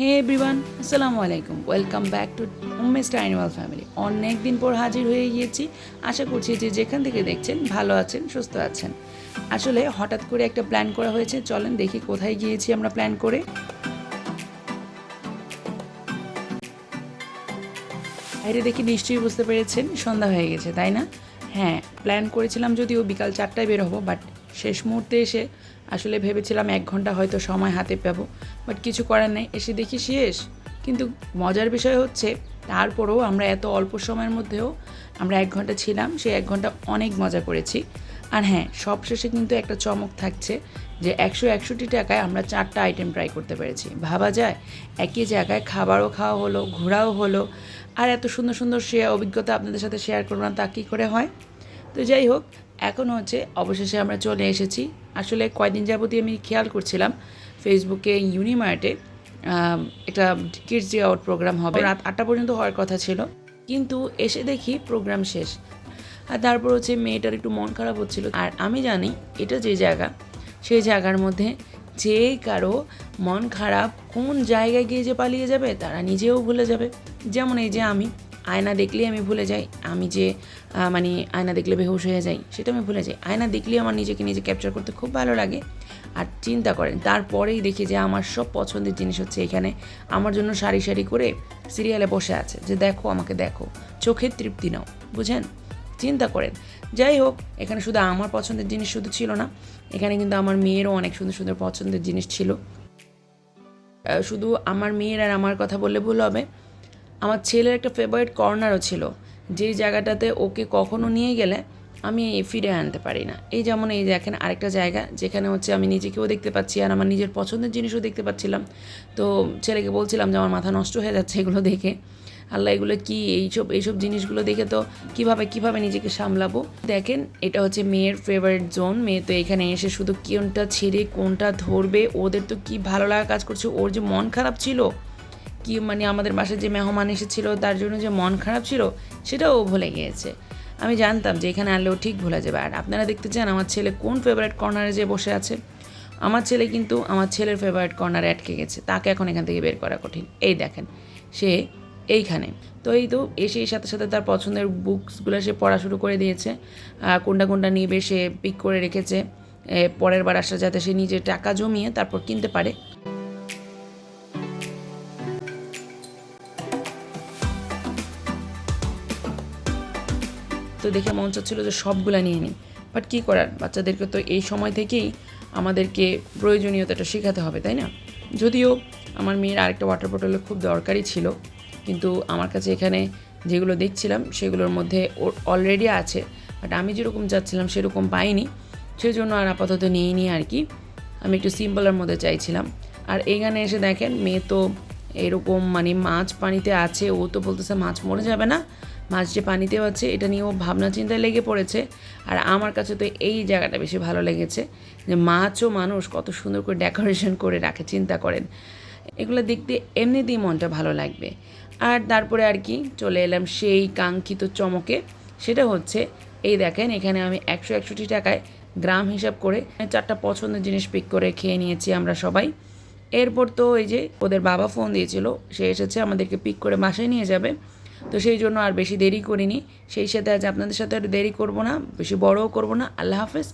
হে everyone আসসালামু আলাইকুম welcome back to উমেস্ট অ্যানিমাল ফ্যামিলি অনেক দিন পর হাজির হয়ে গিয়েছি। আশা করছি যে যেখান থেকে দেখছেন ভালো আছেন, সুস্থ আছেন। আসলে হঠাৎ করে একটা প্ল্যান করা হয়েছে। চলেন দেখি কোথায় গিয়েছি আমরা প্ল্যান করে। বাইরে দেখি নিশ্চয়ই বুঝতে পেরেছেন, সন্ধ্যা হয়ে গেছে, তাই না? হ্যাঁ প্ল্যান করেছিলাম যদিও বিকাল চারটায় বের হব বাট শেষ মুহূর্তে এসে আসলে ভেবেছিলাম এক ঘণ্টা হয়তো সময় হাতে পাবো বাট কিছু করার নেই। এসে দেখি শেষ। কিন্তু মজার বিষয় হচ্ছে, তারপরেও আমরা এত অল্প সময়ের মধ্যেও আমরা এক ঘণ্টা ছিলাম সেই এক ঘণ্টা অনেক মজা করেছি। আর হ্যাঁ সবশেষে কিন্তু একটা চমক থাকছে যে একশো একষট্টি টাকায় আমরা চারটা আইটেম ট্রাই করতে পেরেছি। ভাবা যায়, একই জায়গায় খাবারও খাওয়া হলো, ঘোরাও হলো, আর এত সুন্দর সুন্দর শেয়ার অভিজ্ঞতা আপনাদের সাথে শেয়ার করব না তা কী করে হয়? তো যাই হোক এখন হচ্ছে অবশেষে আমরা চলে এসেছি। আসলে কয়দিন যাবতীয় আমি খেয়াল করছিলাম ফেসবুকে ইউনিমার্টে একটা কিডস ডে আউট প্রোগ্রাম হবে। রাত আটটা পর্যন্ত হওয়ার কথা ছিল। কিন্তু এসে দেখি প্রোগ্রাম শেষ। আর তারপর হচ্ছে মেয়েটার একটু মন খারাপ হচ্ছিল। আর আমি জানি এটা যে জায়গা, সেই জায়গার মধ্যে যে কারও মন খারাপ কোন জায়গায় গিয়ে যে পালিয়ে যাবে, তারা নিজেও ভুলে যাবে। যেমন এই যে আমি আয়না দেখলেই আমি ভুলে যাই, আমি যে মানে আয়না দেখলে বেহুশ হয়ে যাই, সেটা আমি ভুলে যাই। আয়না দেখলেই আমার নিজেকে নিজে ক্যাপচার করতে খুব ভালো লাগে আর চিন্তা করেন, তারপরেই দেখি যে আমার সব পছন্দের জিনিস হচ্ছে এখানে। আমার জন্য সারি সারি করে সিরিয়ালে বসে আছে যে, দেখো, আমাকে দেখো, চোখের তৃপ্তি নাও। বুঝেন? চিন্তা করেন। যাই হোক, এখানে শুধু আমার পছন্দের জিনিস শুধু ছিল না, এখানে কিন্তু আমার মেয়েরও অনেক সুন্দর সুন্দর পছন্দের জিনিস ছিল। শুধু আমার মেয়ের আর আমার কথা বললে ভুল হবে। আমার ছেলের একটা ফেভারিট কর্নারও ছিল, যেই জায়গাটাতে ওকে কখনো নিয়ে গেলে আমি ফিরে আনতে পারি না। এই যেমন এই দেখেন আরেকটা জায়গা, যেখানে হচ্ছে আমি নিজেকেও দেখতে পাচ্ছি আর আমার নিজের পছন্দের জিনিসও দেখতে পাচ্ছিলাম। তো ছেলেকে বলছিলাম যে, আমার মাথা নষ্ট হয়ে যাচ্ছে এগুলো দেখে। আল্লাহ এগুলো কি? এইসব এইসব জিনিসগুলো দেখে তো কীভাবে কীভাবে নিজেকে সামলাবো? দেখেন, এটা হচ্ছে মেয়ের ফেভারিট জোন মেয়ে তো এখানে এসে শুধু কোনটা ছেড়ে, কোনটা ধরবে, ওদের তো কি ভালো লাগা কাজ করছে? ওর যে মন খারাপ ছিল কি মানে আমাদের বাসায় যে মেহমান এসেছিল, তার জন্য যে মন খারাপ ছিল, সেটাও ভুলে গিয়েছে। আমি জানতাম যে এখানে আনলেও ঠিক ভুলে যাবে। আর আপনারা দেখতে চান আমার ছেলে কোন ফেভারিট কর্নারে যে বসে আছে? আমার ছেলে কিন্তু আমার ছেলের ফেভারিট কর্নারে আটকে গেছে। তাকে এখন এখান থেকে বের করা কঠিন। এই দেখেন, সে এইখানে। তো এই তো এসে সাথে সাথে তার পছন্দের বুকসগুলো সে পড়া শুরু করে দিয়েছে। কোনটা কোনটা নিবে সে পিক করে রেখেছে। পরের বার আসা যাতে সে নিজে টাকা জমিয়ে তারপর কিনতে পারে। তো দেখে মন চাচ্ছিল যে সবগুলো নিয়ে নিই। বাট কী করার? বাচ্চাদেরকে তো এই সময় থেকেই আমাদেরকে প্রয়োজনীয়তাটা শেখাতে হবে, তাই না? যদিও আমার মেয়ের আরেকটা ওয়াটার বটলের খুব দরকারই ছিল, কিন্তু আমার কাছে এখানে যেগুলো দেখছিলাম সেগুলোর মধ্যে ওর অলরেডি আছে। বাট আমি যেরকম চাচ্ছিলাম সেরকম পাইনি, সেজন্য আর আপাতত নিয়ে নিই আর কি। আমি একটু সিম্পলের মধ্যে চাইছিলাম। আর এইখানে এসে দেখেন, মেয়ে তো এরকম মানে মাছ পানিতে আছে, ও তো বলতেছে মাছ মরে যাবে না। মাছ যে পানিতেও আছে এটা নিয়ে ও ভাবনা চিন্তায় লেগে পড়েছে। আর আমার কাছে তো এই জায়গাটা বেশি ভালো লেগেছে যে মাছ ও মানুষ কত সুন্দর করে ডেকোরেশন করে রাখে, চিন্তা করেন। এগুলো দেখতে এমনিতেই মনটা ভালো লাগবে। আর তারপরে আর কি, চলে এলাম সেই কাঙ্ক্ষিত চমকে। সেটা হচ্ছে, এই দেখেন, এখানে আমি একশো একষট্টি টাকায় গ্রাম হিসাব করে চারটা পছন্দের জিনিস পিক করে খেয়ে নিয়েছি আমরা সবাই। এরপর তো এই যে ওদের বাবা ফোন দিয়েছিল, সে এসেছে আমাদেরকে পিক করে বাসায় নিয়ে যাবে। তো সেই জন্য আর বেশি দেরি করিনি। সেই সাথে আজ আপনাদের সাথে আর দেরি করব না, বেশি বড়ও করব না। আল্লাহ হাফেজ।